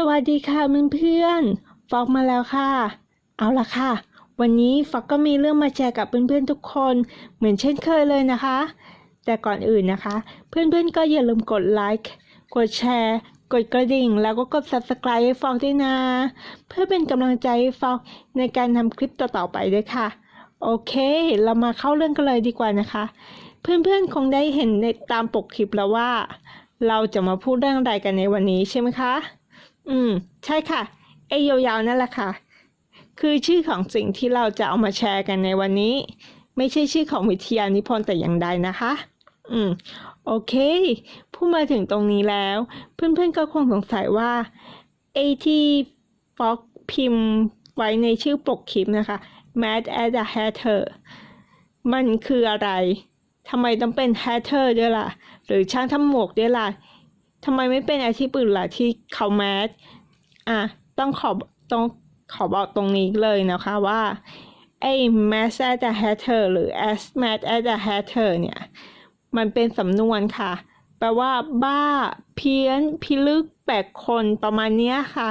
สวัสดีค่ะเพื่อนๆฟอกมาแล้วค่ะ เอาละค่ะ วันนี้ฟอกก็มีเรื่องมาแชร์กับเพื่อนๆทุกคน เหมือนเช่นเคยเลยนะคะ แต่ก่อนอื่นนะคะ เพื่อนๆก็อย่าลืมกดไลค์กดแชร์กดกระดิ่ง แล้วก็กด subscribe ให้ฟอกด้วยนะ เพื่อเป็นกำลังใจให้ฟอกในการทำคลิปต่อๆไปด้วยค่ะ โอเค เรามาเข้าเรื่องกันเลยดีกว่านะคะ เพื่อนๆคงได้เห็นในตามปกคลิปแล้วว่า เราจะมาพูดเรื่องอะไรกันในวันนี้ใช่ไหมคะ อืม ใช่ค่ะไอ้ยาวๆนั่นแหละค่ะ คือชื่อของสิ่งที่เราจะเอามาแชร์กันในวันนี้ ไม่ใช่ชื่อของวิทยานิพนธ์แต่อย่างใดนะคะ อืม โอเคพูดมาถึงตรงนี้แล้ว เพื่อนๆก็คงสงสัยว่าไอ้ที่ฟอกพิมพ์ไว้ในชื่อปกคลิปนะคะ Mad as a Hatter มันคืออะไรทำไมต้องเป็น Hatter ด้วยล่ะ หรือช่างทำหมวกด้วยล่ะ ทำไมไม่เป็นอาชีพอื่นล่ะที่เขาแมสอะต้องขอต้องขอบอกตรงนี้เลยนะคะว่าไอ้ mass as a hatter หรือ as mad as a hatter เนี่ย มันเป็นสำนวนค่ะ แปลว่า บ้า เพี้ยน พิลึก แปลกคนประมาณเนี้ยค่ะ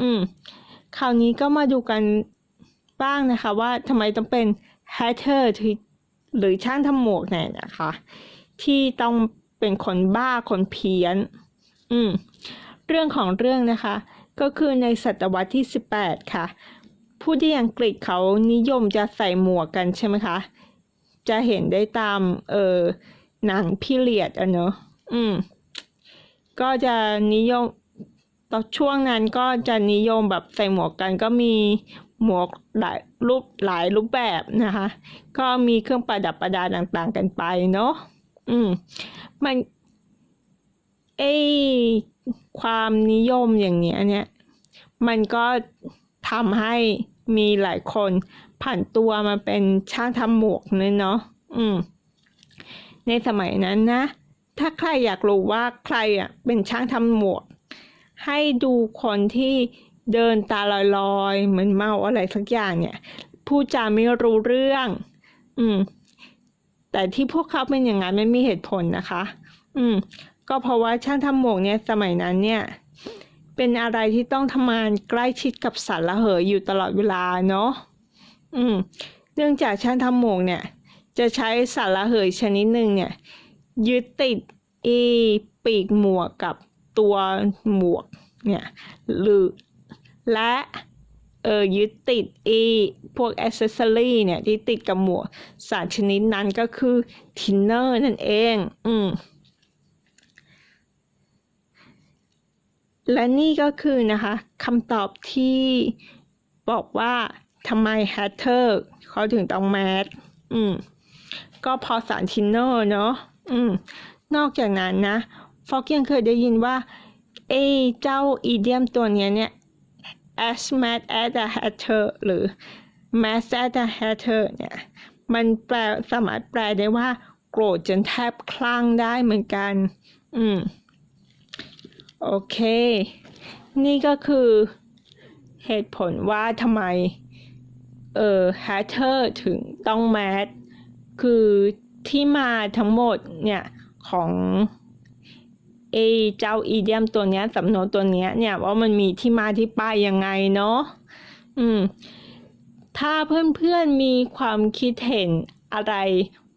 อืม คราวนี้ก็มาดูกันบ้างนะคะ ว่าทำไมต้องเป็น hatter ที่หรือช่างทำหมวกเนี่ยนะคะ ที่ต้อง เป็นคนบ้าคนเพี้ยน อืม เรื่องของเรื่องนะคะ ก็คือในศตวรรษที่ 18 ค่ะ ผู้ที่อังกฤษเขานิยมจะใส่หมวกกันใช่ไหมคะ จะเห็นได้ตาม เออหนังพิเรียดอะเนอะอืม ก็จะนิยมตอนช่วงนั้นก็จะนิยมแบบใส่หมวกกันก็มีหมวกหลายรูปหลายรูปแบบนะคะ ก็มีเครื่องประดับประดาต่างๆกันไปเนาะ อืม มันไอความนิยมอย่างเนี้ยเนี่ย มันก็ทำให้มีหลายคนผ่านตัวมาเป็นช่างทำหมวกเนี่ยเนาะอืม ในสมัยนั้นนะ ถ้าใครอยากรู้ว่าใครอะเป็นช่างทำหมวก ให้ดูคนที่เดินตาลอยๆ เหมือนเมาอะไรสักอย่างเนี่ยพูดจาไม่รู้เรื่อง อืม แต่ที่พวกเขาเป็นอย่างนั้นไม่มีเหตุผลนะคะ อืม ก็เพราะว่าช่างทำหมวกเนี่ยสมัยนั้นเนี่ย เป็นอะไรที่ต้องทำงานใกล้ชิดกับสัตว์ละเหยอยู่ตลอดเวลาเนาะ อืม เนื่องจากช่างทำหมวกเนี่ย จะใช้สารละเหยชนิดหนึ่งเนี่ยยึดติดอีปีกหมวกกับตัวหมวกเนี่ยหรือและ เออยึดติดอีพวกอ c เซสซอรี่เนี่ย ที่ติดกับหมวกสารชนิดนั้นก็คือทินเนอร์นั่นเอง อืมและนี่ก็คือนะคะคำตอบที่บอกว่าทำไมแฮทเทอร์เขาถึงต้องแมสอืม ก็พอสารทินเนอร์เนาะอืม นอกจากนั้นนะ ฟอกยังเคยได้ยินว่า เอเจ้าอีเดียมตัวเนี้ยเนี่ย as mad as a hatter หรือ mad as a hatter เนี่ยมันแปลสามารถแปลได้ว่า โกรธจนแทบคลั่งได้เหมือนกัน อืม โอเค นี่ก็คือเหตุผลว่าทำไม เอ่อแฮทเทอร์ถึงต้องแมสคือที่มาทั้งหมดเนี่ยของ เอเจ้าอีเดียมตัวเนี้ยสำนวนตัวเนี้ยเนี่ยว่ามันมีที่มาที่ไปยังไงเนาะอืม ถ้าเพื่อนๆมีความคิดเห็นอะไร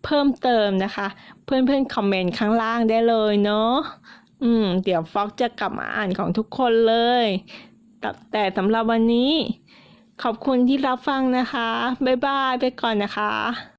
เพิ่มเติมนะคะ เพื่อนๆคอมเมนต์ข้างล่างได้เลยเนาะอืม เดี๋ยวฟอกจะกลับมาอ่านของทุกคนเลย แต่แต่สำหรับวันนี้ ขอบคุณที่รับฟังนะคะ บ๊ายบายไปก่อนนะคะ